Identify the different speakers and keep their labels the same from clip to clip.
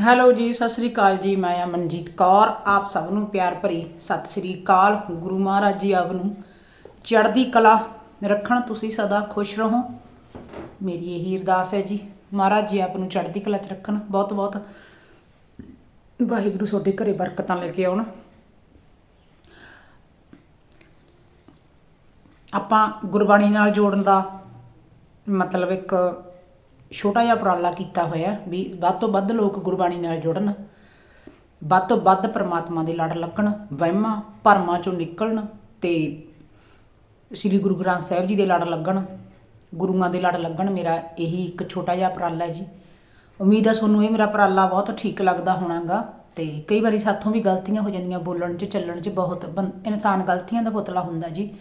Speaker 1: Hello ਜੀ, ਸਤਿ ਸ੍ਰੀ ਅਕਾਲ ਜੀ, ਮੈਂ ਆ ਮਨਜੀਤ ਕੌਰ। ਆਪ ਸਭ ਨੂੰ ਪਿਆਰ ਭਰੀ ਸਤਿ ਸ੍ਰੀ ਅਕਾਲ। ਗੁਰੂ ਮਹਾਰਾਜ ਜੀ ਆਪ ਨੂੰ ਚੜ੍ਹਦੀ ਕਲਾ ਰੱਖਣ ਤੁਸੀਂ ਸਦਾ ਖੁਸ਼ ਰਹੋ। ਮੇਰੀ ਇਹੀ ਅਰਦਾਸ ਹੈ ਜੀ, ਮਹਾਰਾਜ ਜੀ ਆਪ ਨੂੰ ਚੜ੍ਹਦੀ ਕਲਾ 'ਚ ਰੱਖਣ। ਬਹੁਤ ਬਹੁਤ ਵਾਹਿਗੁਰੂ ਤੁਹਾਡੇ ਘਰੇ ਬਰਕਤਾਂ ਲੈ ਕੇ ਆਉਣ। ਆਪਾਂ ਗੁਰਬਾਣੀ ਨਾਲ ਜੋੜਨ ਦਾ ਮਤਲਬ ਇੱਕ ਛੋਟਾ ਜਿਹਾ ਉਪਰਾਲਾ ਕੀਤਾ ਹੋਇਆ ਵੀ ਵੱਧ ਤੋਂ ਵੱਧ ਲੋਕ ਗੁਰਬਾਣੀ ਨਾਲ ਜੁੜਨ, ਵੱਧ ਤੋਂ ਵੱਧ ਪ੍ਰਮਾਤਮਾ ਦੇ ਲੜ ਲੱਗਣ ਵਹਿਮਾਂ ਭਰਮਾਂ ਚੋਂ ਨਿਕਲਣ ਤੇ ਸ੍ਰੀ ਗੁਰੂ ਗ੍ਰੰਥ ਸਾਹਿਬ ਜੀ ਦੇ ਲੜ ਲੱਗਣ, ਗੁਰੂਆਂ ਦੇ ਲੜ ਲੱਗਣ ਮੇਰਾ ਇਹੀ ਇੱਕ ਛੋਟਾ ਜਿਹਾ ਉਪਰਾਲਾ ਹੈ ਜੀ। ਉਮੀਦ ਹੈ ਤੁਹਾਨੂੰ ਇਹ ਮੇਰਾ ਉਪਰਾਲਾ ਬਹੁਤ ਠੀਕ ਲੱਗਦਾ ਹੋਣਾਗਾ ਤੇ ਕਈ ਵਾਰੀ ਸਾਥੋਂ ਵੀ ਗਲਤੀਆਂ ਹੋ ਜਾਂਦੀਆਂ ਬੋਲਣ 'ਚ, ਚੱਲਣ 'ਚ ਬਹੁਤ ਬੰ- ਇਨਸਾਨ ਗਲਤੀਆਂ ਦਾ ਪੁਤਲਾ ਹੁੰਦਾ ਜੀ।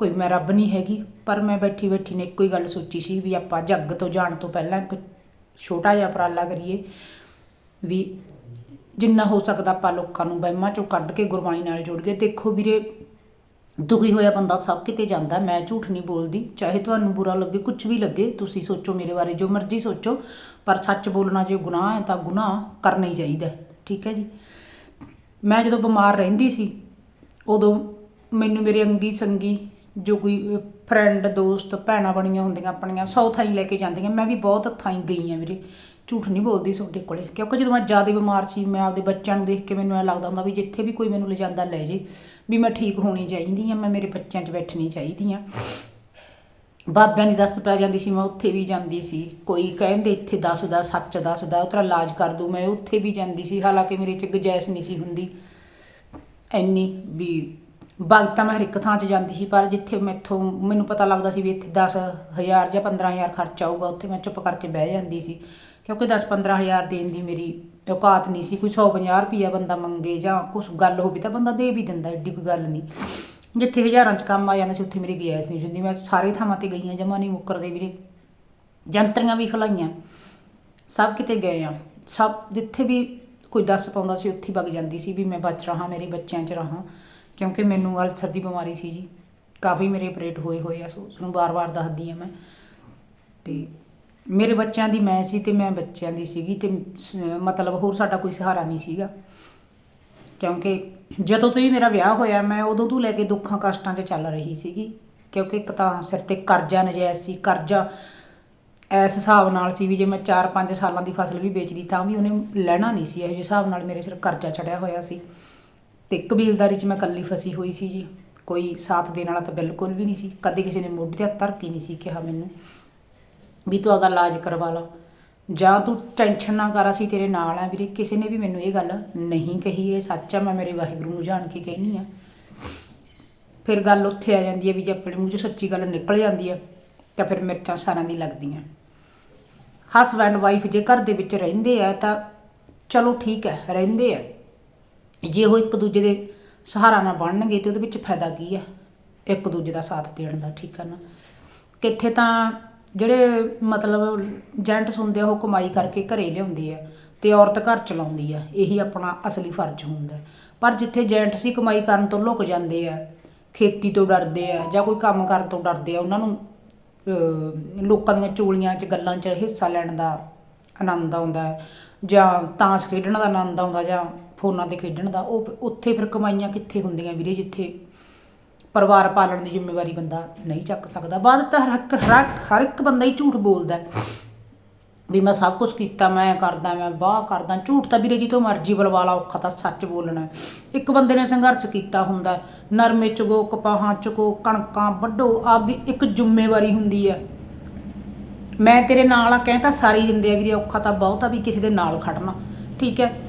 Speaker 1: ਕੋਈ ਮੈਂ ਰੱਬ ਨਹੀਂ ਹੈਗੀ, ਪਰ ਮੈਂ ਬੈਠੀ ਬੈਠੀ ਨੇ ਇੱਕੋ ਹੀ ਗੱਲ ਸੋਚੀ ਸੀ ਵੀ ਆਪਾਂ ਜੱਗ ਤੋਂ ਜਾਣ ਤੋਂ ਪਹਿਲਾਂ ਇੱਕ ਛੋਟਾ ਜਿਹਾ ਉਪਰਾਲਾ ਕਰੀਏ ਵੀ ਜਿੰਨਾ ਹੋ ਸਕਦਾ ਆਪਾਂ ਲੋਕਾਂ ਨੂੰ ਵਹਿਮਾਂ ਚੋਂ ਕੱਢ ਕੇ ਗੁਰਬਾਣੀ ਨਾਲ ਜੋੜ ਕੇ। ਦੇਖੋ ਵੀਰੇ, ਦੁਖੀ ਹੋਇਆ ਬੰਦਾ ਸਭ ਕਿਤੇ ਜਾਂਦਾ, ਮੈਂ ਝੂਠ ਨਹੀਂ ਬੋਲਦੀ, ਚਾਹੇ ਤੁਹਾਨੂੰ ਬੁਰਾ ਲੱਗੇ ਕੁਝ ਵੀ ਲੱਗੇ, ਤੁਸੀਂ ਸੋਚੋ ਮੇਰੇ ਬਾਰੇ, ਜੋ ਮਰਜ਼ੀ ਸੋਚੋ, ਪਰ ਸੱਚ ਬੋਲਣਾ ਜੇ ਗੁਨਾਹ ਹੈ ਤਾਂ ਗੁਨਾਹ ਕਰਨਾ ਹੀ ਚਾਹੀਦਾ ਠੀਕ ਹੈ ਜੀ? ਮੈਂ ਜਦੋਂ ਬਿਮਾਰ ਰਹਿੰਦੀ ਸੀ, ਉਦੋਂ ਮੈਨੂੰ ਮੇਰੇ ਅੰਗੀ ਸੰਗੀ ਜੋ ਕੋਈ ਫਰੈਂਡ ਦੋਸਤ, ਭੈਣਾਂ ਬਣੀਆਂ ਹੁੰਦੀਆਂ ਆਪਣੀਆਂ, ਸੌ ਥਾਈ ਲੈ ਕੇ ਜਾਂਦੀਆਂ। ਮੈਂ ਵੀ ਬਹੁਤ ਥਾਈ ਗਈ ਆ ਵੀਰੇ। ਝੂਠ ਨਹੀਂ ਬੋਲਦੀ ਤੁਹਾਡੇ ਕੋਲੇ। ਕਿਉਂਕਿ ਜਦੋਂ ਮੈਂ ਜ਼ਿਆਦਾ ਬਿਮਾਰ ਸੀ, ਮੈਂ ਆਪਦੇ ਬੱਚਿਆਂ ਨੂੰ ਦੇਖ ਕੇ ਮੈਨੂੰ ਐ ਲੱਗਦਾ ਹੁੰਦਾ ਵੀ ਜਿੱਥੇ ਵੀ ਕੋਈ ਮੈਨੂੰ ਲਿਜਾਂਦਾ ਲੈ ਜੇ, ਵੀ ਮੈਂ ਠੀਕ ਹੋਣੀ ਚਾਹੀਦੀ ਆ, ਮੈਂ ਮੇਰੇ ਬੱਚਿਆਂ 'ਚ ਬੈਠਣੀ ਚਾਹੀਦੀ ਆ। ਬਾਬਿਆਂ ਦੀ ਦੱਸ ਪੈ ਜਾਂਦੀ ਸੀ, ਮੈਂ ਉੱਥੇ ਵੀ ਜਾਂਦੀ ਸੀ। ਕੋਈ ਕਹਿੰਦੇ ਇੱਥੇ ਦੱਸਦਾ ਸੱਚ ਦੱਸਦਾ ਉਹ ਤੇਰਾ ਇਲਾਜ ਕਰ ਦੂ ਮੈਂ ਉੱਥੇ ਵੀ ਜਾਂਦੀ ਸੀ। ਹਾਲਾਂਕਿ ਮੇਰੇ 'ਚ ਗੁੰਜਾਇਸ਼ ਨਹੀਂ ਸੀ ਹੁੰਦੀ। ਐਨੀ ਵੀ ਬਾਗ ਤਾਂ ਮੈਂ ਹਰ ਇੱਕ ਥਾਂ 'ਚ ਜਾਂਦੀ ਸੀ, ਪਰ ਜਿੱਥੇ ਮੈਥੋਂ ਮੈਨੂੰ ਪਤਾ ਲੱਗਦਾ ਸੀ ਵੀ ਇੱਥੇ 10000 ਜਾਂ 15000 ਖਰਚਾ ਆਊਗਾ, ਉੱਥੇ ਮੈਂ ਚੁੱਪ ਕਰਕੇ ਬਹਿ ਜਾਂਦੀ ਸੀ। ਕਿਉਂਕਿ 10-15000 ਦੇਣ ਦੀ ਮੇਰੀ ਔਕਾਤ ਨਹੀਂ ਸੀ, ਕੋਈ 150 ਰੁਪਿਆ ਬੰਦਾ ਮੰਗੇ ਜਾਂ ਕੁਝ ਗੱਲ ਹੋਵੇ ਤਾਂ ਬੰਦਾ ਦੇ ਵੀ ਦਿੰਦਾ, ਏਡੀ ਕੋਈ ਗੱਲ ਨਹੀਂ। ਜਿੱਥੇ ਹਜ਼ਾਰਾਂ 'ਚ ਕੰਮ ਆ ਜਾਂਦਾ ਸੀ, ਉੱਥੇ ਮੇਰੀ ਗੁੰਜਾਇਸ਼ ਨਹੀਂ ਸੀ ਹੁੰਦੀ। ਮੈਂ ਸਾਰੇ ਥਾਵਾਂ ਤੇ ਗਈਆਂ, ਜਮਾ ਨਹੀਂ ਮੁੱਕਰਦੇ ਵੀਰੇ। ਜੰਤਰੀਆਂ ਵੀ ਖਲਾਈਆਂ। ਸਭ ਕਿਤੇ ਗਏ ਆ। ਸਭ ਜਿੱਥੇ ਵੀ ਕੋਈ ਦੱਸ ਪਾਉਂਦਾ ਸੀ, ਉੱਥੇ ਹੀ ਵਗ ਜਾਂਦੀ ਸੀ ਵੀ ਮੈਂ ਬਚ ਰਹਾ, ਮੇਰੇ ਬੱਚਿਆਂ 'ਚ ਰਹਾ। ਕਿਉਂਕਿ ਮੈਨੂੰ ਅਲਸਰ ਦੀ ਬਿਮਾਰੀ ਸੀ ਜੀ। ਕਾਫੀ ਮੇਰੇ ਆਪਰੇਟ ਹੋਏ ਹੋਏ ਆ, ਸੋ ਤੁਹਾਨੂੰ ਬਾਰ-ਬਾਰ ਦੱਸਦੀ ਆ ਮੈਂ। ਤੇ ਮੇਰੇ ਬੱਚਿਆਂ ਦੀ ਮੈਂ ਸੀ ਤੇ ਮੈਂ ਬੱਚਿਆਂ ਦੀ ਸੀਗੀ ਤੇ ਸ- ਮਤਲਬ ਹੋਰ ਸਾਡਾ ਕੋਈ ਸਹਾਰਾ ਨਹੀਂ ਸੀਗਾ। ਕਿਉਂਕਿ ਜਦੋਂ ਤੋਂ ਹੀ ਮੇਰਾ ਵਿਆਹ ਹੋਇਆ, ਮੈਂ ਉਦੋਂ ਤੋਂ ਲੈ ਕੇ ਦੁੱਖਾਂ ਕਸ਼ਟਾਂ 'ਚ ਚੱਲ ਰਹੀ ਸੀਗੀ। ਕਿਉਂਕਿ ਇੱਕ ਤਾਂ ਸਿਰ ਤੇ ਕਰਜ਼ਾ ਨਜਾਇਜ਼ ਸੀ, ਕਰਜ਼ਾ ਇਸ ਹਿਸਾਬ ਨਾਲ ਸੀ ਵੀ ਜੇ ਮੈਂ 4-5 ਸਾਲਾਂ ਦੀ ਫਸਲ ਵੀ ਵੇਚਦੀ ਤਾਂ ਵੀ ਉਹਨੇ ਲੈਣਾ ਨਹੀਂ ਸੀ। ਇਹੋ ਜਿਹੇ ਹਿਸਾਬ ਨਾਲ ਮੇਰੇ ਸਿਰ ਕਰਜ਼ਾ ਚੜਿਆ ਹੋਇਆ ਸੀ। ਤੇ ਕਬੀਲਦਾਰੀ 'ਚ ਮੈਂ ਇਕੱਲੀ ਫਸੀ ਹੋਈ ਸੀ ਜੀ। ਕੋਈ ਸਾਥ ਦੇਣ ਵਾਲਾ ਤਾਂ ਬਿਲਕੁਲ ਵੀ ਨਹੀਂ ਸੀ। ਕਦੇ ਕਿਸੇ ਨੇ ਮੋਢੇ ਤੇ ਹੱਥ ਧਰ ਨਹੀਂ ਸੀ ਕਿਹਾ ਮੈਨੂੰ। ਵੀ ਤੂੰ ਆਪਦਾ ਇਲਾਜ ਕਰਵਾ ਲਾ। ਜਾਂ ਤੂੰ ਟੈਨਸ਼ਨ ਨਾ ਕਰ, ਅਸੀਂ ਤੇਰੇ ਨਾਲ ਆ ਵੀਰੇ। ਕਿਸੇ ਨੇ ਵੀ ਮੈਨੂੰ ਇਹ ਗੱਲ ਨਹੀਂ ਕਹੀ। ਇਹ ਸੱਚ ਆ, ਮੈਂ ਮੇਰੇ ਵਾਹਿਗੁਰੂ ਨੂੰ ਜਾਣ ਕੇ ਕਹਿਨੀ ਆ। ਫਿਰ ਗੱਲ ਉੱਥੇ ਆ ਜਾਂਦੀ ਹੈ ਵੀ ਜੇ ਆਪਣੇ ਮੂੰਹ 'ਚ ਸੱਚੀ ਗੱਲ ਨਿਕਲ ਜਾਂਦੀ ਹੈ ਤਾਂ ਫਿਰ ਮਿਰਚਾਂ ਸਾਰਿਆਂ ਦੀ ਲੱਗਦੀਆਂ। ਹਸਬੈਂਡ ਵਾਈਫ ਜੇ ਘਰ ਦੇ ਵਿੱਚ ਰਹਿੰਦੇ ਆ ਤਾਂ ਚਲੋ ਠੀਕ ਹੈ ਰਹਿੰਦੇ ਆ। ਜੇ ਉਹ ਇੱਕ ਦੂਜੇ ਦੇ ਸਹਾਰਾ ਨਾ ਬਣਨਗੇ ਤੇ ਉਹਦੇ ਵਿੱਚ ਫਾਇਦਾ ਕੀ ਹੈ ਇੱਕ ਦੂਜੇ ਦਾ ਸਾਥ ਦੇਣ ਦਾ, ਠੀਕ ਹੈ ਨਾ? ਕਿੱਥੇ ਤਾਂ ਜਿਹੜੇ ਮਤਲਬ ਜੈਂਟਸ ਹੁੰਦੇ ਆ, ਉਹ ਕਮਾਈ ਕਰਕੇ ਘਰੇ ਲਿਆਉਂਦੇ ਆ ਤੇ ਔਰਤ ਘਰ ਚਲਾਉਂਦੀ ਆ, ਇਹੀ ਆਪਣਾ ਅਸਲੀ ਫਰਜ਼ ਹੁੰਦਾ ਪਰ ਜਿੱਥੇ ਜੈਂਟਸ ਹੀ ਕਮਾਈ ਕਰਨ ਤੋਂ ਲੁਕ ਜਾਂਦੇ ਆ, ਖੇਤੀ ਤੋਂ ਡਰਦੇ ਆ ਜਾਂ ਕੋਈ ਕੰਮ ਕਰਨ ਤੋਂ ਡਰਦੇ ਆ, ਉਹਨਾਂ ਨੂੰ ਲੋਕਾਂ ਦੀਆਂ ਚੋਲੀਆਂ 'ਚ, ਗੱਲਾਂ 'ਚ ਹਿੱਸਾ ਲੈਣ ਦਾ ਆਨੰਦ ਆਉਂਦਾ ਜਾਂ ਤਾਸ਼ ਖੇਡਣ ਦਾ ਆਨੰਦ ਆਉਂਦਾ ਜਾਂ ਫੋਨਾਂ ਤੇ ਖੇਡਣ ਦਾ, ਉਹ ਉੱਥੇ ਫਿਰ ਕਮਾਈਆਂ ਕਿੱਥੇ ਹੁੰਦੀਆਂ ਵੀਰੇ ਜਿੱਥੇ ਪਰਿਵਾਰ ਪਾਲਣ ਦੀ ਜ਼ਿੰਮੇਵਾਰੀ ਬੰਦਾ ਨਹੀਂ ਚੱਕ ਸਕਦਾ। ਬਾਅਦ ਤਾਂ ਹਰ ਇੱਕ, ਹਰ ਇੱਕ- ਹਰ ਇੱਕ ਬੰਦਾ ਹੀ ਝੂਠ ਬੋਲਦਾ ਵੀ ਮੈਂ ਸਭ ਕੁਝ ਕੀਤਾ, ਮੈਂ ਕਰਦਾ, ਮੈਂ ਬਾਹ ਕਰਦਾ। ਝੂਠ ਤਾਂ ਵੀਰੇ ਜੀ ਤੋਂ ਮਰਜ਼ੀ ਬਲਵਾ ਲਾ, ਔਖਾ ਤਾਂ ਸੱਚ ਬੋਲਣਾ ਇੱਕ ਬੰਦੇ ਨੇ ਸੰਘਰਸ਼ ਕੀਤਾ ਹੁੰਦਾ ਨਰਮੇ ਚੁਗੋ, ਕਪਾਹਾਂ ਚੁਗੋ, ਕਣਕਾਂ ਵੱਢੋ, ਆਪਦੀ ਇੱਕ ਜ਼ਿੰਮੇਵਾਰੀ ਹੁੰਦੀ ਹੈ। ਮੈਂ ਤੇਰੇ ਨਾਲ ਆ, ਕਹਿ ਤਾਂ ਸਾਰੀ ਦਿੰਦੇ ਆ ਵੀਰੇ, ਔਖਾ ਤਾਂ ਬਹੁਤ ਆ ਵੀ ਕਿਸੇ ਦੇ ਨਾਲ ਖੜਨਾ। ਠੀਕ ਹੈ?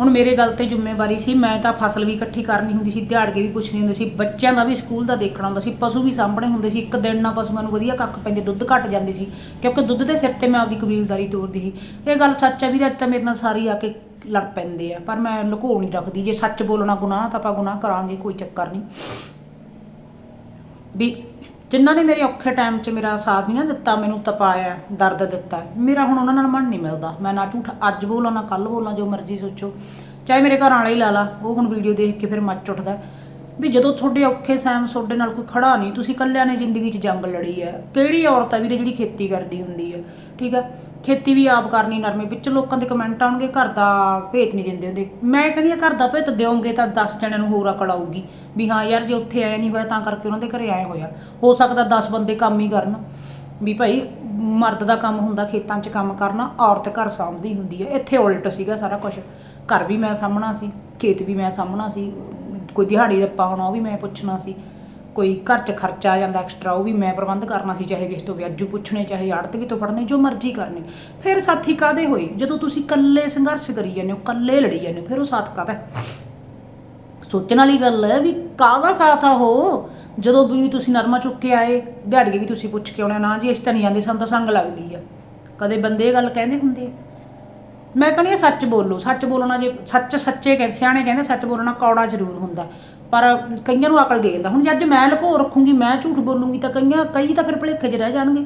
Speaker 1: ਹੁਣ ਮੇਰੇ ਗੱਲ ਤੇ ਜ਼ਿੰਮੇਵਾਰੀ ਸੀ, ਮੈਂ ਤਾਂ ਫਸਲ ਵੀ ਇਕੱਠੀ ਕਰਨੀ ਹੁੰਦੀ ਸੀ, ਦਿਹਾੜ ਕੇ ਵੀ ਪੁੱਛਣੀ ਹੁੰਦੀ ਸੀ, ਬੱਚਿਆਂ ਦਾ ਵੀ ਸਕੂਲ ਦਾ ਦੇਖਣਾ ਹੁੰਦਾ ਸੀ, ਪਸ਼ੂ ਵੀ ਸਾਂਭਣੇ ਹੁੰਦੇ ਸੀ, ਇੱਕ ਦਿਨ ਨਾਲ ਪਸ਼ੂਆਂ ਨੂੰ ਵਧੀਆ ਕੱਖ ਪੈਂਦੇ, ਦੁੱਧ ਘਟ ਜਾਂਦੇ ਸੀ, ਕਿਉਂਕਿ ਦੁੱਧ ਦੇ ਸਿਰ ਤੇ ਮੈਂ ਆਪਦੀ ਕਬੀਲਦਾਰੀ ਤੋਰਦੀ ਸੀ। ਇਹ ਗੱਲ ਸੱਚ ਹੈ ਵੀਰੇ, ਅੱਜ ਤਾਂ ਮੇਰੇ ਨਾਲ ਸਾਰੀ ਆ ਕੇ ਲੜ ਪੈਂਦੇ ਆ, ਪਰ ਮੈਂ ਲੁਕੋ ਨਹੀਂ ਰੱਖਦੀ, ਜੇ ਸੱਚ ਬੋਲਣਾ ਗੁਨਾਹ ਤਾਂ ਆਪਾਂ ਗੁਨਾਹ ਕਰਾਂਗੇ, ਕੋਈ ਚੱਕਰ ਨਹੀਂ। ਵੀ ਜਿਨ੍ਹਾਂ ਨੇ ਮੇਰੇ ਔਖੇ ਟਾਈਮ 'ਚ ਮੇਰਾ ਸਾਥ ਨਹੀਂ ਨਾ ਦਿੱਤਾ, ਮੈਨੂੰ ਤਪਾਇਆ, ਦਰਦ ਦਿੱਤਾ। ਮੇਰਾ ਹੁਣ ਉਹਨਾਂ ਨਾਲ ਮਨ ਨਹੀਂ ਮਿਲਦਾ। ਮੈਂ ਨਾ ਝੂਠ ਅੱਜ ਬੋਲਾਂ, ਨਾ ਕੱਲ ਬੋਲਾਂ, ਜੋ ਮਰਜ਼ੀ ਸੋਚੋ। ਚਾਹੇ ਮੇਰੇ ਘਰ ਵਾਲਾ ਹੀ ਲਾ ਲਾ, ਉਹ ਹੁਣ ਵੀਡੀਓ ਦੇਖ ਕੇ ਫਿਰ ਮੱਚ ਉੱਠਦਾ। ਵੀ ਜਦੋਂ ਤੁਹਾਡੇ ਔਖੇ ਸੈਮ ਤੁਹਾਡੇ ਨਾਲ ਕੋਈ ਖੜਾ ਨਹੀਂ, ਤੁਸੀਂ ਇਕੱਲਿਆਂ ਨੇ ਜ਼ਿੰਦਗੀ 'ਚ ਜੰਗ ਲੜੀ ਹੈ। ਕਿਹੜੀ ਔਰਤ ਆ ਵੀਰੇ ਜਿਹੜੀ ਖੇਤੀ ਕਰਦੀ ਹੁੰਦੀ ਹੈ? ਠੀਕ ਹੈ? ਖੇਤੀ ਵੀ ਆਪ ਕਰਨੀ ਨਰਮੇ ਵਿੱਚ ਲੋਕਾਂ ਦੇ ਕਮੈਂਟ ਆਉਣਗੇ, ਘਰ ਦਾ ਭੇਤ ਨਹੀਂ ਦਿੰਦੇ ਹੁੰਦੇ। ਮੈਂ ਕਹਿੰਦੀ ਆ ਘਰ ਦਾ ਭੇਤ ਦਿਓਗੇ ਤਾਂ 10 ਜਣਿਆਂ ਨੂੰ ਹੋਰ ਅਕਲ ਆਊਗੀ ਵੀ ਹਾਂ ਯਾਰ ਜੇ ਉੱਥੇ ਆਇਆ ਨਹੀਂ ਹੋਇਆ ਤਾਂ ਕਰਕੇ ਉਹਨਾਂ ਦੇ ਘਰੇ ਆਇਆ ਹੋਇਆ। ਹੋ ਸਕਦਾ 10 ਬੰਦੇ ਕੰਮ ਹੀ ਕਰਨ ਵੀ ਭਾਈ ਮਰਦ ਦਾ ਕੰਮ ਹੁੰਦਾ, ਖੇਤਾਂ 'ਚ ਕੰਮ ਕਰਨਾ, ਔਰਤ ਘਰ ਸਾਂਭਦੀ ਹੁੰਦੀ ਹੈ। ਇੱਥੇ ਉਲਟ ਸੀਗਾ ਸਾਰਾ ਕੁਝ ਘਰ ਵੀ ਮੈਂ ਸਾਂਭਣਾ ਸੀ, ਖੇਤ ਵੀ ਮੈਂ ਸਾਂਭਣਾ ਸੀ ਕੋਈ ਦਿਹਾੜੀ ਦਾ ਪਾਉਣਾ, ਉਹ ਵੀ ਮੈਂ ਪੁੱਛਣਾ ਸੀ। ਕੋਈ ਘਰ 'ਚ ਖਰਚਾ ਆ ਜਾਂਦਾ ਐਕਸਟਰਾ ਉਹ ਵੀ ਮੈਂ ਪ੍ਰਬੰਧ ਕਰਨਾ ਸੀ, ਚਾਹੇ ਕਿਸੇ ਤੋਂ ਵਿਆਜੂ ਪੁੱਛਣੇ, ਚਾਹੇ ਆੜਤਕੀ ਤੋਂ ਫੜਨੇ, ਜੋ ਮਰਜ਼ੀ ਕਰਨੇ। ਫਿਰ ਸਾਥੀ ਕਾਦੇ ਹੋਏ? ਜਦੋਂ ਤੁਸੀਂ ਇਕੱਲੇ ਸੰਘਰਸ਼ ਕਰੀ ਜਾਂਦੇ ਹੋ, ਇਕੱਲੇ ਲੜੀ ਜਾਂਦੇ ਹੋ, ਫਿਰ ਉਹ ਸਾਥ ਕਾਹਦਾ ਸੋਚਣ ਵਾਲੀ ਗੱਲ ਹੈ ਵੀ ਕਾਹਦਾ ਸਾਥ ਆ ਉਹ? ਜਦੋਂ ਵੀ ਤੁਸੀਂ ਨਰਮਾ ਚੁੱਕ ਕੇ ਆਏ ਦਿਹਾੜੀ ਵੀ ਤੁਸੀਂ ਪੁੱਛ ਕੇ ਆਉਣਾ, ਨਾ ਜੀ ਇਸ ਤਾਂ ਨਹੀਂ ਜਾਂਦੇ ਸਾਨੂੰ ਤਾਂ ਸੰਗ ਲੱਗਦੀ ਆ। ਕਦੇ ਬੰਦੇ ਇਹ ਗੱਲ ਕਹਿੰਦੇ ਹੁੰਦੇ ਆ। ਮੈਂ ਕਹਿੰਦੀ ਹਾਂ ਸੱਚ ਬੋਲੋ, ਸੱਚ ਬੋਲਣਾ ਜੇ ਸੱਚ ਸੱਚੇ ਕਹਿੰਦੇ ਸਿਆਣੇ ਕਹਿੰਦੇ ਸੱਚ ਬੋਲਣਾ ਕੌੜਾ ਜ਼ਰੂਰ ਹੁੰਦਾ। ਪਰ ਕਈਆਂ ਨੂੰ ਅਕਲ ਦੇ ਦਿੰਦਾ। ਹੁਣ ਜੇ ਅੱਜ ਮੈਂ ਲੁਕੋ ਰੱਖੂੰਗੀ, ਮੈਂ ਝੂਠ ਬੋਲੂੰਗੀ ਤਾਂ ਕਈਆਂ, ਕਈ ਤਾਂ ਫਿਰ ਭੁਲੇਖੇ 'ਚ ਰਹਿ ਜਾਣਗੇ।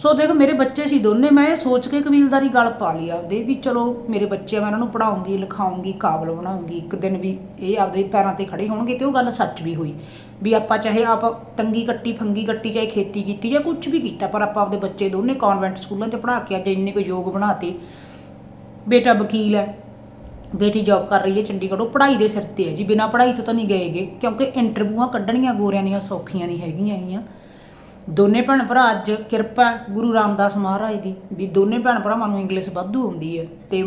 Speaker 1: ਸੋ ਦੇਖ, ਮੇਰੇ ਬੱਚੇ ਸੀ ਦੋਨੇ, ਮੈਂ ਇਹ ਸੋਚ ਕੇ ਕਬੀਲਦਾਰੀ ਗੱਲ ਪਾ ਲਈ ਆਪਦੇ ਵੀ ਚਲੋ ਮੇਰੇ ਬੱਚੇ ਮੈਂ ਉਹਨਾਂ ਨੂੰ ਪੜਾਉਂਗੀ ਲਿਖਾਉਂਗੀ, ਕਾਬਲ ਬਣਾਉਂਗੀ, ਇੱਕ ਦਿਨ ਵੀ ਇਹ ਆਪਦੇ ਪੈਰਾਂ ਤੇ ਖੜੇ ਹੋਣਗੇ ਤੇ ਉਹ ਗੱਲ ਸੱਚ ਵੀ ਹੋਈ ਵੀ ਆਪਾਂ ਚਾਹੇ ਆਪ ਤੰਗੀ ਕੱਟੀ, ਫੰਗੀ ਕੱਟੀ, ਚਾਹੇ ਖੇਤੀ ਕੀਤੀ ਜਾਂ ਕੁਝ ਵੀ ਕੀਤਾ, ਪਰ ਆਪਾਂ ਆਪਦੇ ਬੱਚੇ ਦੋਨੇ ਕਨਵੈਂਟ ਸਕੂਲਾਂ 'ਚ ਪੜ੍ਹਾ ਕੇ ਅੱਜ ਇੰਨੇ ਕੁ ਯੋਗ ਬਣਾਤੇ। ਬੇਟਾ ਵਕੀਲ ਹੈ, ਬੇਟੀ ਜੌਬ ਕਰ ਰਹੀ ਹੈ ਚੰਡੀਗੜ੍ਹ, ਉਹ ਪੜ੍ਹਾਈ ਦੇ ਸਿਰ ਤੇ ਹੈ ਜੀ, ਬਿਨਾਂ ਪੜ੍ਹਾਈ ਤੋਂ ਤਾਂ ਨਹੀਂ ਗਏਗੇ, ਕਿਉਂਕਿ ਇੰਟਰਵਿਊਆਂ ਕੱਢਣੀਆਂ ਗੋਰਿਆਂ ਦੀਆਂ ਸੌਖੀਆਂ ਨਹੀਂ ਹੈਗੀਆਂ ਹੈਗੀਆਂ। ਦੋਨੇ ਭੈਣ ਭਰਾ ਅੱਜ ਕਿਰਪਾ ਗੁਰੂ ਰਾਮਦਾਸ ਮਹਾਰਾਜ ਦੀ, ਵੀ ਦੋਨੇ ਭੈਣ ਭਰਾਵਾਂ ਨੂੰ ਇੰਗਲਿਸ਼ ਵਾਧੂ ਆਉਂਦੀ ਹੈ। ਤੇ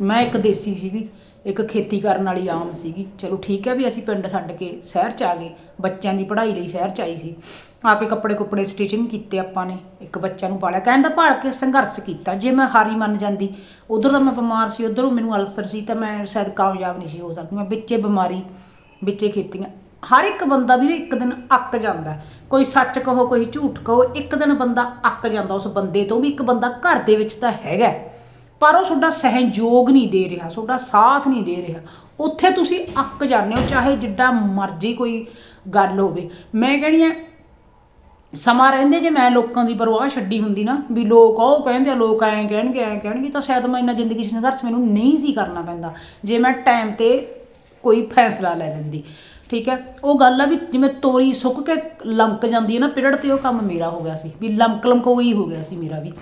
Speaker 1: ਮੈਂ ਇੱਕ ਦੇਸੀ ਸੀਗੀ, ਇੱਕ ਖੇਤੀ ਕਰਨ ਵਾਲੀ ਆਮ ਸੀਗੀ। ਚਲੋ ਠੀਕ ਹੈ ਵੀ ਅਸੀਂ ਪਿੰਡ ਛੱਡ ਕੇ ਸ਼ਹਿਰ ਚ ਆ ਗਏ। ਬੱਚਿਆਂ ਦੀ ਪੜ੍ਹਾਈ ਲਈ ਸ਼ਹਿਰ ਚ ਆਈ ਸੀ। ਆ ਕੇ ਕੱਪੜੇ ਕੁੱਪੜੇ ਸਟਿਚਿੰਗ ਕੀਤੇ ਆਪਾਂ ਨੇ। ਇੱਕ ਬੱਚਾ ਨੂੰ ਪਾਲਿਆ। ਕਹਿਣ ਦਾ ਭਾਲ ਕੇ ਸੰਘਰਸ਼ ਕੀਤਾ। ਜੇ ਮੈਂ ਹਾਰੀ ਮੰਨ ਜਾਂਦੀ, ਉਧਰ ਤਾਂ ਮੈਂ ਬਿਮਾਰ ਸੀ, ਉਧਰੋਂ ਮੈਨੂੰ ਅਲਸਰ ਸੀ, ਤਾਂ ਮੈਂ ਸ਼ਾਇਦ ਕਾਮਯਾਬ ਨਹੀਂ ਸੀ ਹੋ ਸਕਦੀ। ਮੈਂ ਵਿੱਚੇ ਬਿਮਾਰੀ, ਵਿੱਚੇ ਖੇਤੀਆਂ ਹਰ ਇੱਕ ਬੰਦਾ ਵੀਰੇ ਇੱਕ ਦਿਨ ਅੱਕ ਜਾਂਦਾ ਕੋਈ ਸੱਚ ਕਹੋ, ਕੋਈ ਝੂਠ ਕਹੋ, ਇੱਕ ਦਿਨ ਬੰਦਾ ਅੱਕ ਜਾਂਦਾ, ਉਸ ਬੰਦੇ ਤੋਂ ਵੀ ਇੱਕ ਬੰਦਾ ਘਰ ਦੇ ਵਿੱਚ ਤਾਂ ਹੈਗਾ ਪਰ ਉਹ ਤੁਹਾਡਾ ਸਹਿਯੋਗ ਨਹੀਂ ਦੇ ਰਿਹਾ, ਤੁਹਾਡਾ ਸਾਥ ਨਹੀਂ ਦੇ ਰਿਹਾ। ਉੱਥੇ ਤੁਸੀਂ ਅੱਕ ਜਾਂਦੇ ਹੋ, ਚਾਹੇ ਜਿੱਡਾ ਮਰਜ਼ੀ ਕੋਈ ਗੱਲ ਹੋਵੇ। ਮੈਂ ਕਹਿੰਦੀ ਆ ਸਮਾਂ ਰਹਿੰਦੇ ਜੇ ਮੈਂ ਲੋਕਾਂ ਦੀ ਪਰਵਾਹ ਛੱਡੀ ਹੁੰਦੀ ਨਾ, ਵੀ ਲੋਕ ਉਹ ਕਹਿੰਦੇ ਆ, ਲੋਕ ਐਂ ਕਹਿਣਗੇ ਐਂ ਕਹਿਣਗੇ, ਤਾਂ ਸ਼ਾਇਦ ਮੈਂ ਇੰਨਾ ਜ਼ਿੰਦਗੀ 'ਚ ਸੰਘਰਸ਼ ਮੈਨੂੰ ਨਹੀਂ ਸੀ ਕਰਨਾ ਪੈਂਦਾ। ਜੇ ਮੈਂ ਟਾਈਮ ਤੇ ਕੋਈ ਫੈਸਲਾ ਲੈ ਲੈਂਦੀ। ਠੀਕ ਹੈ? ਉਹ ਗੱਲ ਆ ਵੀ ਜਿਵੇਂ ਤੋਰੀ ਸੁੱਕ ਕੇ ਲਮਕ ਜਾਂਦੀ ਹੈ ਨਾ ਪਿਰੜ ਤੇ ਉਹ ਕੰਮ ਮੇਰਾ ਹੋ ਗਿਆ ਸੀ, ਵੀ ਲਮਕ ਲਮਕ ਹੋ ਗਿਆ ਸੀ ਮੇਰਾ ਵੀ।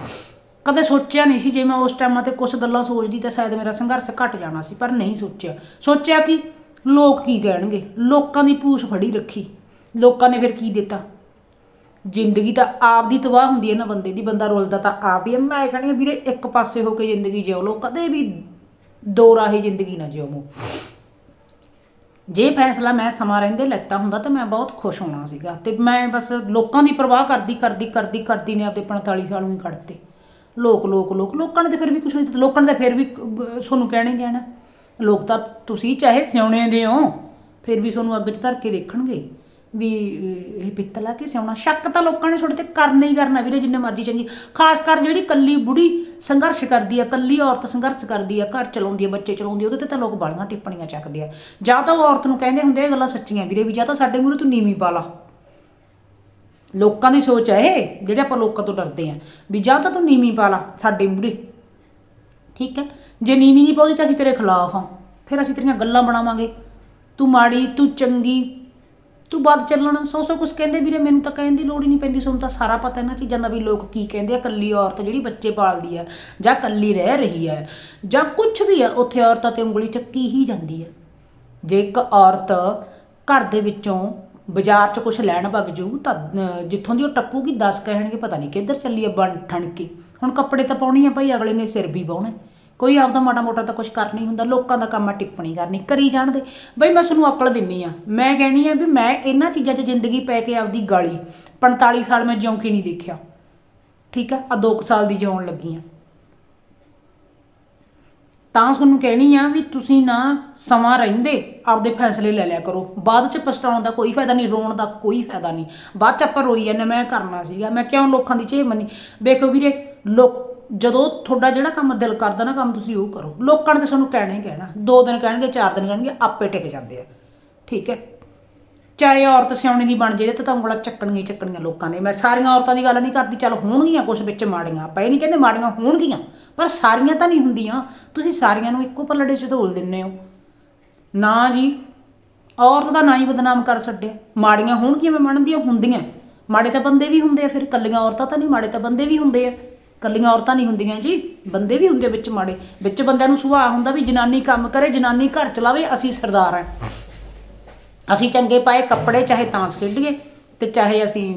Speaker 1: ਕਦੇ ਸੋਚਿਆ ਨਹੀਂ ਸੀ, ਜੇ ਮੈਂ ਉਸ ਟਾਈਮਾਂ ਤੇ ਕੁਝ ਗੱਲਾਂ ਸੋਚਦੀ ਤਾਂ ਸ਼ਾਇਦ ਮੇਰਾ ਸੰਘਰਸ਼ ਘਟ ਜਾਣਾ ਸੀ, ਪਰ ਨਹੀਂ ਸੋਚਿਆ। ਸੋਚਿਆ ਕਿ ਲੋਕ ਕੀ ਕਹਿਣਗੇ? ਲੋਕਾਂ ਦੀ ਪੂਛ ਫੜੀ ਰੱਖੀ। ਲੋਕਾਂ ਨੇ ਫਿਰ ਕੀ ਦਿੱਤਾ? ਜ਼ਿੰਦਗੀ ਤਾਂ ਆਪ ਦੀ ਤਬਾਹ ਹੁੰਦੀ ਹੈ ਨਾ ਬੰਦੇ ਦੀ, ਬੰਦਾ ਰੁਲਦਾ ਤਾਂ ਆਪ ਹੀ ਹੈ। ਮੈਂ ਕਹਿੰਦੀ ਹਾਂ ਵੀਰੇ, ਇੱਕ ਪਾਸੇ ਹੋ ਕੇ ਜ਼ਿੰਦਗੀ ਜਿਓ ਲੋ ਕਦੇ ਵੀ ਦੋ ਰਾਹੀ ਜ਼ਿੰਦਗੀ ਨਾ ਜਿਓ ਜੇ ਫੈਸਲਾ ਮੈਂ ਸਮਾਂ ਰਹਿੰਦੇ ਲੈਤਾ ਹੁੰਦਾ ਤਾਂ ਮੈਂ ਬਹੁਤ ਖੁਸ਼ ਹੋਣਾ ਸੀਗਾ ਤੇ ਮੈਂ ਬਸ ਲੋਕਾਂ ਦੀ ਪਰਵਾਹ ਕਰਦੀ ਕਰਦੀ ਕਰਦੀ ਕਰਦੀ ਨੇ ਆਪਦੇ 45 ਸਾਲ ਨੂੰ ਹੀ ਕੱਢਤੇ। ਲੋਕ ਲੋਕ ਲੋਕ, ਲੋਕਾਂ ਨੇ ਤਾਂ ਫਿਰ ਵੀ ਕੁਝ ਨਹੀਂ ਲੋਕਾਂ ਨੇ ਤਾਂ ਫਿਰ ਵੀ ਤੁਹਾਨੂੰ ਕਹਿਣਾ ਹੀ ਕਹਿਣਾ। ਲੋਕ ਤਾਂ ਤੁਸੀਂ ਚਾਹੇ ਸਿਉਣੇ ਦੇ ਹੋ, ਫਿਰ ਵੀ ਤੁਹਾਨੂੰ ਅੱਗ 'ਚ ਧਰ ਕੇ ਦੇਖਣਗੇ। ਵੀ ਇਹ ਪਿੱਤਲ ਪਿੱਤਲਾ ਕਿ ਸਿਆਉਣਾ ਸ਼ੱਕ ਤਾਂ ਲੋਕਾਂ ਨੇ ਤੁਹਾਡੇ ਤੇ ਕਰਨਾ ਹੀ ਕਰਨਾ ਵੀਰੇ, ਜਿੰਨੇ ਮਰਜ਼ੀ ਚੰਗੀ। ਖਾਸ ਕਰ ਜਿਹੜੀ ਕੱਲੀ ਬੁੜੀ ਸੰਘਰਸ਼ ਕਰਦੀ ਆ ਕੱਲੀ ਔਰਤ ਸੰਘਰਸ਼ ਕਰਦੀ ਆ, ਘਰ ਚਲਾਉਂਦੀ ਆ, ਬੱਚੇ ਚਲਾਉਂਦੀ ਆ, ਉਹਦੇ ਤੇ ਤਾਂ ਲੋਕ ਬਾਲੀਆਂ ਟਿੱਪਣੀਆਂ ਚੱਕਦੇ ਆ। ਜਾਂ ਤਾਂ ਉਹ ਔਰਤ ਨੂੰ ਕਹਿੰਦੇ ਹੁੰਦੇ ਇਹ ਗੱਲਾਂ ਸੱਚੀਆਂ ਵੀਰੇ, ਵੀ ਜਾਂ ਤਾਂ ਸਾਡੇ ਮੂਹਰੇ ਤੂੰ ਨੀਵੀਂ ਪਾ ਲਾ ਲੋਕਾਂ ਦੀ ਸੋਚ ਹੈ ਇਹ, ਜਿਹੜੇ ਆਪਾਂ ਲੋਕਾਂ ਤੋਂ ਡਰਦੇ ਆ, ਵੀ ਜਾਂ ਤਾਂ ਤੂੰ ਨੀਵੀਂ ਪਾ ਲਾ ਸਾਡੇ ਮੂਹਰੇ। ਠੀਕ ਹੈ ਜੇ ਨੀਵੀਂ ਨਹੀਂ ਪਾਉਂਦੀ ਤਾਂ ਅਸੀਂ ਤੇਰੇ ਖਿਲਾਫ ਹਾਂ। ਫਿਰ ਅਸੀਂ ਤੇਰੀਆਂ ਗੱਲਾਂ ਬਣਾਵਾਂਗੇ। ਤੂੰ ਮਾੜੀ, ਤੂੰ ਚੰਗੀ ਤੂੰ ਵੱਧ ਚੱਲਣ ਸੌ ਸੌ ਕੁਛ ਕਹਿੰਦੇ ਵੀਰੇ ਮੈਨੂੰ ਤਾਂ ਕਹਿਣ ਦੀ ਲੋੜ ਹੀ ਨਹੀਂ ਪੈਂਦੀ ਤੁਹਾਨੂੰ ਤਾਂ ਸਾਰਾ ਪਤਾ ਇਹਨਾਂ ਚੀਜ਼ਾਂ ਦਾ ਵੀ ਲੋਕ ਕੀ ਕਹਿੰਦੇ ਆ ਕੱਲੀ ਔਰਤ ਜਿਹੜੀ ਬੱਚੇ ਪਾਲਦੀ ਹੈ ਜਾਂ ਕੱਲੀ ਰਹਿ ਰਹੀ ਹੈ ਜਾਂ ਕੁਝ ਵੀ ਹੈ ਉੱਥੇ ਔਰਤਾਂ ਤੇ ਉਂਗਲੀ ਚੱਕੀ ਹੀ ਜਾਂਦੀ ਹੈ ਜੇ ਇੱਕ ਔਰਤ ਘਰ ਦੇ ਵਿੱਚੋਂ ਬਾਜ਼ਾਰ 'ਚ ਕੁਝ ਲੈਣ ਵਗ ਜੂ ਤਾਂ ਅਹ, ਜਿੱਥੋਂ ਦੀ ਉਹ ਟੱਪੂਗੀ 10 ਕਹਿਣਗੇ ਪਤਾ ਨਹੀਂ ਕਿੱਧਰ ਚੱਲੀ ਹੈ ਬਣ ਠਣ ਕੇ ਹੁਣ ਕੱਪੜੇ ਤਾਂ ਪਾਉਣੀ ਆ ਭਾਈ ਅਗਲੇ ਨੇ ਸਿਰ ਵੀ ਬਾਉਣਾ। ਕੋਈ ਆਪਦਾ ਮਾੜਾ ਮੋਟਾ ਤਾਂ ਕੁਝ ਕਰ ਨਹੀਂ ਹੁੰਦਾ, ਲੋਕਾਂ ਦਾ ਕੰਮ ਆ, ਟਿੱਪਣੀ ਕਰਨੀ, ਕਰੀ ਜਾਣ ਦੇ। ਬਈ ਮੈਂ ਤੁਹਾਨੂੰ ਅਕਲ ਦਿੰਨੀ ਆ, ਮੈਂ ਕਹਿਣੀ ਆ ਵੀ ਮੈਂ ਇਹਨਾਂ ਚੀਜ਼ਾਂ 'ਚ ਜ਼ਿੰਦਗੀ ਪੈ ਕੇ ਆਪਦੀ ਗਾਲੀ 45 ਸਾਲ ਮੈਂ ਜਿਉਂ ਕੇ ਨਹੀਂ ਦੇਖਿਆ। ਠੀਕ ਆ ਆ 2 ਸਾਲ ਦੀ ਜਿਉਣ ਲੱਗੀ ਆ। ਤਾਂ ਤੁਹਾਨੂੰ ਕਹਿਣੀ ਆ ਵੀ ਤੁਸੀਂ ਨਾ ਸਮਾਂ ਰਹਿੰਦੇ, ਆਪਦੇ ਫੈਸਲੇ ਲੈ ਲਿਆ ਕਰੋ। ਬਾਅਦ ਚ ਪਛਤਾਉਣ ਦਾ ਕੋਈ ਫਾਇਦਾ ਨਹੀਂ, ਰੋਣ ਦਾ ਕੋਈ ਫਾਇਦਾ ਨਹੀਂ। ਬਾਅਦ ਚ ਆਪਾਂ ਰੋਈ ਜਾਂਦੇ ਮੈਂ ਕਰਨਾ ਸੀਗਾ, ਮੈਂ ਕਿਉਂ ਲੋਕਾਂ ਦੀ ਝੇ ਮੰਨੀ? ਵੇਖੋ ਵੀਰੇ, ਲੋਕ ਜਦੋਂ ਤੁਹਾਡਾ ਜਿਹੜਾ ਕੰਮ ਦਿਲ ਕਰਦਾ ਨਾ ਕੰਮ ਤੁਸੀਂ ਉਹ ਕਰੋ। ਲੋਕਾਂ ਨੇ ਤਾਂ ਸਾਨੂੰ ਕਹਿਣਾ ਹੀ ਕਹਿਣਾ। ਦੋ ਦਿਨ ਕਹਿਣਗੇ, ਚਾਰ ਦਿਨ ਕਹਿਣਗੇ, ਆਪੇ ਟਿਕ ਜਾਂਦੇ ਆ। ਠੀਕ ਹੈ? ਚਾਹੇ ਔਰਤ ਸਿਆਉਣੀ ਦੀ ਬਣ ਜੇ ਤੇ ਤਾਂ ਉਂਗਲਾਂ ਚੱਕਣੀਆਂ ਹੀ ਚੱਕਣੀਆਂ ਲੋਕਾਂ ਨੇ। ਮੈਂ ਸਾਰੀਆਂ ਔਰਤਾਂ ਦੀ ਗੱਲ ਨਹੀਂ ਕਰਦੀ, ਚੱਲ ਹੋਣਗੀਆਂ ਕੁਝ ਵਿੱਚ ਮਾੜੀਆਂ। ਆਪਾਂ ਇਹ ਨਹੀਂ ਕਹਿੰਦੇ ਮਾੜੀਆਂ ਹੋਣਗੀਆਂ, ਪਰ ਸਾਰੀਆਂ ਤਾਂ ਨਹੀਂ ਹੁੰਦੀਆਂ। ਤੁਸੀਂ ਸਾਰੀਆਂ ਨੂੰ ਇੱਕੋ ਪੱਲੜੇ 'ਚ ਧੋਲ ਦਿੰਦੇ ਹੋ। ਨਾ ਜੀ, ਔਰਤ ਦਾ ਨਾ ਹੀ ਬਦਨਾਮ ਕਰ ਛੱਡਿਆ। ਮਾੜੀਆਂ ਹੋਣਗੀਆਂ, ਮੈਂ ਮੰਨਦੀ ਹਾਂ, ਹੁੰਦੀਆਂ। ਮਾੜੇ ਤਾਂ ਬੰਦੇ ਵੀ ਹੁੰਦੇ ਆ, ਫਿਰ ਕੱਲੀਆਂ ਔਰਤਾਂ ਤਾਂ ਨਹੀਂ, ਮਾੜੇ ਤਾਂ ਬੰਦੇ ਵੀ ਹੁੰਦੇ ਆ। ਕੱਲੀਆਂ ਔਰਤਾਂ ਨਹੀਂ ਹੁੰਦੀਆਂ ਜੀ, ਬੰਦੇ ਵੀ ਹੁੰਦੇ ਵਿੱਚ ਮਾੜੇ। ਵਿੱਚ ਬੰਦਿਆਂ ਨੂੰ ਸੁਭਾਅ ਹੁੰਦਾ ਵੀ ਜਨਾਨੀ ਕੰਮ ਕਰੇ, ਜਨਾਨੀ ਘਰ ਚਲਾਵੇ, ਅਸੀਂ ਸਰਦਾਰ ਆ ਅਸੀਂ ਚੰਗੇ ਪਾਏ ਕੱਪੜੇ, ਚਾਹੇ ਤਾਂਸ ਖੇਡੀਏ ਤੇ ਚਾਹੇ ਅਸੀਂ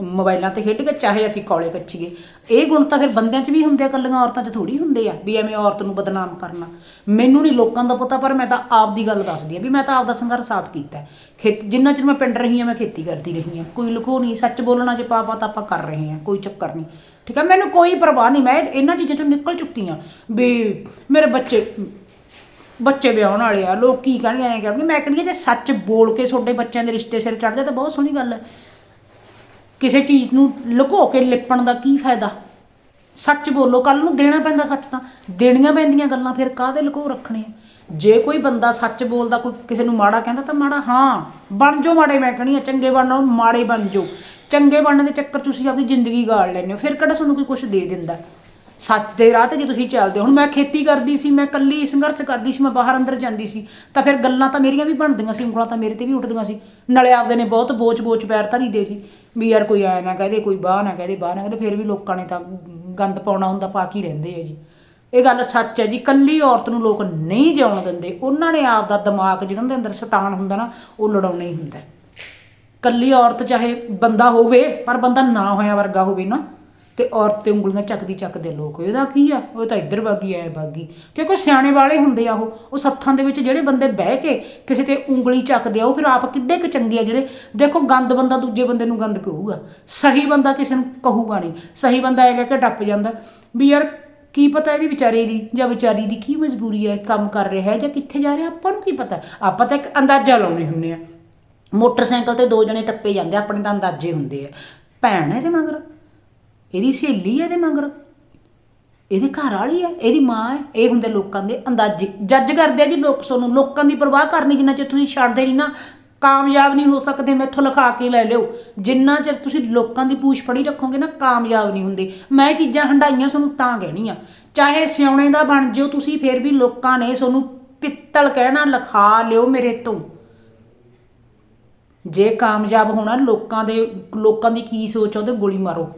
Speaker 1: ਮੋਬਾਈਲਾਂ ਤੇ ਖੇਡ ਕੇ ਚਾਹੇ ਅਸੀਂ ਕੋਲੇ ਕੱਚੀਏ। ਇਹ ਗੁਣ ਤਾਂ ਫਿਰ ਬੰਦਿਆਂ 'ਚ ਵੀ ਹੁੰਦੇ ਆ ਕੱਲੀਆਂ ਔਰਤਾਂ 'ਚ ਥੋੜੀ ਹੁੰਦੇ ਆ ਵੀ ਐਵੇਂ ਔਰਤ ਨੂੰ ਬਦਨਾਮ ਕਰਨਾ। ਮੈਨੂੰ ਨਹੀਂ ਲੋਕਾਂ ਦਾ ਪਤਾ ਪਰ ਮੈਂ ਤਾਂ ਆਪ ਦੀ ਗੱਲ ਦੱਸਦੀ ਆ ਵੀ ਮੈਂ ਤਾਂ ਆਪ ਦਾ ਸੰਘਰਸ਼ ਆਪ ਕੀਤਾ ਖੇਤ ਜਿੰਨਾ ਚਿਰ ਮੈਂ ਪਿੰਡ ਰਹੀ ਆ ਮੈਂ ਖੇਤੀ ਕਰਦੀ ਰਹੀ ਆ ਕੋਈ ਲੁਕੋ ਨਹੀਂ ਸੱਚ ਬੋਲਣਾ ਜੇ ਪਾਪਾ ਤਾਂ ਆਪਾਂ ਕਰ ਰਹੇ ਆ ਕੋਈ ਚੱਕਰ ਨਹੀਂ। ਠੀਕ ਆ ਮੈਨੂੰ ਕੋਈ ਪਰਵਾਹ ਨਹੀਂ ਮੈਂ ਇਹਨਾਂ ਚੀਜ਼ਾਂ ਤੋਂ ਨਿਕਲ ਚੁੱਕੀ ਆ ਵੀ ਮੇਰੇ ਬੱਚੇ ਬੱਚੇ ਵਿਆਹਣ ਵਾਲੇ ਆ ਲੋਕ ਕੀ ਕਹਿਣਗੇ ਐਂ ਕਹਿਣਗੇ ਮੈਂ ਕਹਿੰਦੀ ਹਾਂ, ਜੇ ਸੱਚ ਬੋਲ ਕੇ ਤੁਹਾਡੇ ਬੱਚਿਆਂ ਦੇ ਰਿਸ਼ਤੇ ਸਿਰ ਚੜਦੇ ਤਾਂ ਬਹੁਤ ਸੋਹਣੀ ਗੱਲ ਹੈ। ਕਿਸੇ ਚੀਜ਼ ਨੂੰ ਲੁਕੋ ਕੇ ਲਿਪਣ ਦਾ ਕੀ ਫਾਇਦਾ? ਸੱਚ ਬੋਲੋ ਕੱਲ ਨੂੰ ਦੇਣਾ ਪੈਂਦਾ ਸੱਚ ਤਾਂ। ਦੇਣੀਆਂ ਪੈਂਦੀਆਂ ਗੱਲਾਂ, ਫਿਰ ਕਾਹਦੇ ਲੁਕੋ ਰੱਖਣੇ ਆ? ਜੇ ਕੋਈ ਬੰਦਾ ਸੱਚ ਬੋਲਦਾ, ਕੋਈ ਕਿਸੇ ਨੂੰ ਮਾੜਾ ਕਹਿੰਦਾ ਤਾਂ ਮਾੜਾ, ਹਾਂ, ਬਣ ਜਾਓ ਮਾੜੇ, ਮੈਂ ਕਹਿੰਦੀ ਆ, ਚੰਗੇ ਬਣੋ ਮਾੜੇ ਬਣ ਜਾਓ। ਚੰਗੇ ਬਣਨ ਦੇ ਚੱਕਰ ਤੁਸੀਂ ਆਪਣੀ ਜ਼ਿੰਦਗੀ ਗਾਲ ਲੈਂਦੇ ਹੋ, ਫਿਰ ਕਿਹੜਾ ਤੁਹਾਨੂੰ ਕੋਈ ਕੁਝ ਦੇ ਦਿੰਦਾ? ਸੱਚ ਦੇ ਰਾਹ ਤੇ ਜੇ ਤੁਸੀਂ ਚੱਲਦੇ ਹੋ। ਹੁਣ ਮੈਂ ਖੇਤੀ ਕਰਦੀ ਸੀ, ਮੈਂ ਇਕੱਲੀ ਸੰਘਰਸ਼ ਕਰਦੀ ਸੀ, ਮੈਂ ਬਾਹਰ ਅੰਦਰ ਜਾਂਦੀ ਸੀ, ਤਾਂ ਫਿਰ ਗੱਲਾਂ ਤਾਂ ਮੇਰੀਆਂ ਵੀ ਬਣਦੀਆਂ ਸੀ, ਉਂਗਲਾਂ ਤਾਂ ਮੇਰੇ ਤੇ ਵੀ ਉੱਠਦੀਆਂ ਸੀ। ਨਾਲੇ ਆਪਦੇ ਨੇ ਬਹੁਤ ਬੋਚ-ਬੋਚ ਪੈਰ ਧਰੀਦੇ ਸੀ ਵੀ ਯਾਰ ਕੋਈ ਆਇਆ ਨਾ ਕਹਦੇ ਕੋਈ ਬਾਹ ਨਾ ਕਹਦੇ ਬਾਹ ਨਾ ਕਹਦੇ ਫਿਰ ਵੀ ਲੋਕਾਂ ਨੇ ਤਾਂ ਗੰਦ ਪਾਉਣਾ ਹੁੰਦਾ, ਪਾ ਕੇ ਹੀ ਰਹਿੰਦੇ ਆ ਜੀ। ਇਹ ਗੱਲ ਸੱਚ ਹੈ ਜੀ ਕੱਲੀ ਔਰਤ ਨੂੰ ਲੋਕ ਨਹੀਂ ਜਿਉਣ ਦਿੰਦੇ। ਉਹਨਾਂ ਨੇ ਆਪ ਦਾ ਦਿਮਾਗ ਜਿਹੜਾ ਉਹਦੇ ਅੰਦਰ ਸ਼ੈਤਾਨ ਹੁੰਦਾ ਨਾ, ਉਹ ਲੜਾਉਣਾ ਹੀ ਹੁੰਦਾ। ਕੱਲੀ ਔਰਤ ਚਾਹੇ ਬੰਦਾ ਹੋਵੇ, ਪਰ ਬੰਦਾ ਨਾ ਹੋਇਆ ਵਰਗਾ ਹੋਵੇ ਨਾ ਤੇ ਔਰਤ ਤੇ ਉਂਗਲੀਆਂ ਚੱਕਦੀ ਚੱਕਦੇ ਲੋਕ, ਇਹਦਾ ਕੀ ਆ? ਉਹ ਤਾਂ ਇੱਧਰ ਬਾਗੀ ਐ ਬਾਗੀ ਕਿਉਂਕਿ ਸਿਆਣੇ ਵਾਲੇ ਹੁੰਦੇ ਆ ਉਹ ਉਹ ਸੱਥਾਂ ਦੇ ਵਿੱਚ ਜਿਹੜੇ ਬੰਦੇ ਬਹਿ ਕੇ ਕਿਸੇ ਤੇ ਉਂਗਲੀ ਚੱਕਦੇ ਆ, ਉਹ ਫਿਰ ਆਪ ਕਿੱਡੇ ਕੁ ਚੰਗੇ ਆ ਜਿਹੜੇ, ਦੇਖੋ ਗੰਦ ਬੰਦਾ ਦੂਜੇ ਬੰਦੇ ਨੂੰ ਗੰਦ ਕਹੂਗਾ। ਸਹੀ ਬੰਦਾ ਕਿਸੇ ਨੂੰ ਕਹੂਗਾ ਨਹੀਂ। ਸਹੀ ਬੰਦਾ ਇਹ ਕਹਿ ਕੇ ਟੱਪ ਜਾਂਦਾ ਵੀ ਯਾਰ ਕੀ ਪਤਾ ਇਹਦੀ ਵਿਚਾਰੇ ਦੀ ਜਾਂ ਵਿਚਾਰੀ ਦੀ ਕੀ ਮਜਬੂਰੀ ਹੈ, ਕੰਮ ਕਰ ਰਿਹਾ ਹੈ ਜਾਂ ਕਿੱਥੇ ਜਾ ਰਿਹਾ, ਆਪਾਂ ਨੂੰ ਕੀ ਪਤਾ ਆਪਾਂ ਤਾਂ ਇੱਕ ਅੰਦਾਜ਼ਾ ਲਾਉਣੇ ਹੁੰਦੇ ਆ। ਮੋਟਰਸਾਈਕਲ ਤੇ ਦੋ ਜਣੇ ਟੱਪੇ ਜਾਂਦੇ ਆਪਣੇ ਤਾਂ ਅੰਦਾਜ਼ੇ ਹੁੰਦੇ ਆ। ਭੈਣ ਹੈ ਇਹਦੇ ਮਗਰ? ਇਹਦੀ ਸਹੇਲੀ ਹੈ ਇਹਦੇ ਮਗਰ? ਇਹਦੇ ਘਰ ਵਾਲੀ ਹੈ ਇਹਦੀ ਮਾਂ ਹੈ ਇਹ ਹੁੰਦੇ ਲੋਕਾਂ ਦੇ ਅੰਦਾਜ਼ੇ। ਜੱਜ ਕਰਦੇ ਆ ਜੀ ਲੋਕ ਸੋਨੂੰ। ਲੋਕਾਂ ਦੀ ਪਰਵਾਹ ਕਰਨੀ ਜਿੰਨਾ ਚਿਰ ਤੁਸੀਂ ਛੱਡਦੇ ਨਹੀਂ ਨਾ, ਕਾਮਯਾਬ ਨਹੀਂ ਹੋ ਸਕਦੇ, ਮੈਥੋਂ ਲਿਖਾ ਕੇ ਲੈ ਲਿਓ। ਜਿੰਨਾ ਚਿਰ ਤੁਸੀਂ ਲੋਕਾਂ ਦੀ ਪੂਛ ਫੜੀ ਰੱਖੋਗੇ ਨਾ, ਕਾਮਯਾਬ ਨਹੀਂ ਹੁੰਦੇ। ਮੈਂ ਇਹ ਚੀਜ਼ਾਂ ਹੰਡਾਈਆਂ ਤੁਹਾਨੂੰ ਤਾਂ ਕਹਿਣੀਆਂ। ਚਾਹੇ ਸਿਉਣੇ ਦਾ ਬਣ ਜਿਓ ਤੁਸੀਂ, ਫਿਰ ਵੀ ਲੋਕਾਂ ਨੇ ਤੁਹਾਨੂੰ ਪਿੱਤਲ ਕਹਿਣਾ, ਲਿਖਾ ਲਿਓ ਮੇਰੇ ਤੋਂ। ਜੇ ਕਾਮਯਾਬ ਹੋਣਾ, ਲੋਕਾਂ ਦੇ, ਲੋਕਾਂ ਦੀ ਕੀ ਸੋਚ ਉਹਦੇ ਗੋਲੀ ਮਾਰੋ।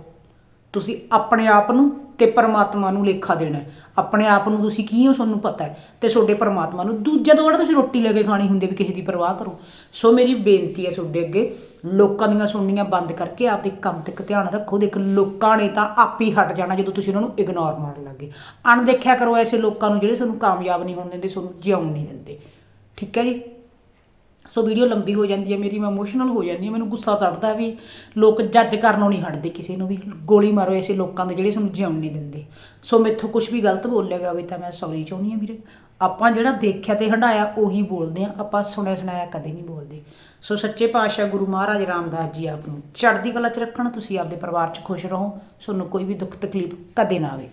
Speaker 1: ਤੁਸੀਂ ਆਪਣੇ ਆਪ ਨੂੰ ਤੇ ਪਰਮਾਤਮਾ ਨੂੰ ਲੇਖਾ ਦੇਣਾ ਆਪਣੇ ਆਪ ਨੂੰ ਤੁਸੀਂ ਕੀ ਹੋ ਤੁਹਾਨੂੰ ਪਤਾ ਹੈ ਤੇ ਤੁਹਾਡੇ ਪਰਮਾਤਮਾ ਨੂੰ ਦੂਜੇ ਤੋਂ ਕਿਹੜਾ ਤੁਸੀਂ ਰੋਟੀ ਲੈ ਕੇ ਖਾਣੀ ਹੁੰਦੀ ਵੀ ਕਿਸੇ ਦੀ ਪਰਵਾਹ ਕਰੋ। ਸੋ ਮੇਰੀ ਬੇਨਤੀ ਹੈ ਤੁਹਾਡੇ ਅੱਗੇ, ਲੋਕਾਂ ਦੀਆਂ ਸੁਣਨੀਆਂ ਬੰਦ ਕਰਕੇ ਆਪਦੇ ਕੰਮ ਤੇ ਧਿਆਨ ਰੱਖੋ। ਦੇਖ, ਲੋਕਾਂ ਨੇ ਤਾਂ ਆਪ ਹੀ ਹਟ ਜਾਣਾ ਜਦੋਂ ਤੁਸੀਂ ਉਹਨਾਂ ਨੂੰ ਇਗਨੋਰ ਮਾਰਨ ਲੱਗੇ ਅਣਦੇਖਿਆ ਕਰੋ ਐਸੇ ਲੋਕਾਂ ਨੂੰ ਜਿਹੜੇ ਤੁਹਾਨੂੰ ਕਾਮਯਾਬ ਨਹੀਂ ਹੋਣ ਦਿੰਦੇ ਤੁਹਾਨੂੰ ਜਿਉਣ ਨਹੀਂ ਦਿੰਦੇ। ਠੀਕ ਹੈ ਜੀ? ਸੋ ਵੀਡੀਓ ਲੰਬੀ ਹੋ ਜਾਂਦੀ ਹੈ, ਮੇਰੀ, ਮੈਂ ਇਮੋਸ਼ਨਲ ਹੋ ਜਾਂਦੀ ਹਾਂ, ਮੈਨੂੰ ਗੁੱਸਾ ਚੜਦਾ ਵੀ ਲੋਕ ਜੱਜ ਕਰਨੋਂ ਨਹੀਂ ਹਟਦੇ ਕਿਸੇ ਨੂੰ ਵੀ। ਗੋਲੀ ਮਾਰੋ ਐਸੇ ਲੋਕਾਂ ਦੇ ਜਿਹੜੇ ਸਾਨੂੰ ਜਿਉਣ ਨਹੀਂ ਦਿੰਦੇ। ਸੋ ਮੈਥੋਂ ਕੁਝ ਵੀ ਗਲਤ ਬੋਲਿਆ ਗਿਆ ਹੋਵੇ ਤਾਂ ਮੈਂ ਸੌਰੀ ਚਾਹੁੰਦੀ ਹਾਂ ਵੀਰੇ। ਆਪਾਂ ਜਿਹੜਾ ਦੇਖਿਆ ਤੇ ਹੰਡਾਇਆ ਉਹੀ ਬੋਲਦੇ ਆ ਆਪਾਂ ਸੁਣਿਆ ਸੁਣਾਇਆ ਕਦੇ ਨਹੀਂ ਬੋਲਦੇ। ਸੋ ਸੱਚੇ ਪਾਤਸ਼ਾਹ ਗੁਰੂ ਮਹਾਰਾਜ ਰਾਮਦਾਸ ਜੀ ਆਪ ਨੂੰ ਚੜ੍ਹਦੀ ਕਲਾ 'ਚ ਰੱਖਣ, ਤੁਸੀਂ ਆਪਦੇ ਪਰਿਵਾਰ 'ਚ ਖੁਸ਼ ਰਹੋ। ਤੁਹਾਨੂੰ ਕੋਈ ਵੀ ਦੁੱਖ ਤਕਲੀਫ ਕਦੇ ਨਾ ਆਵੇ।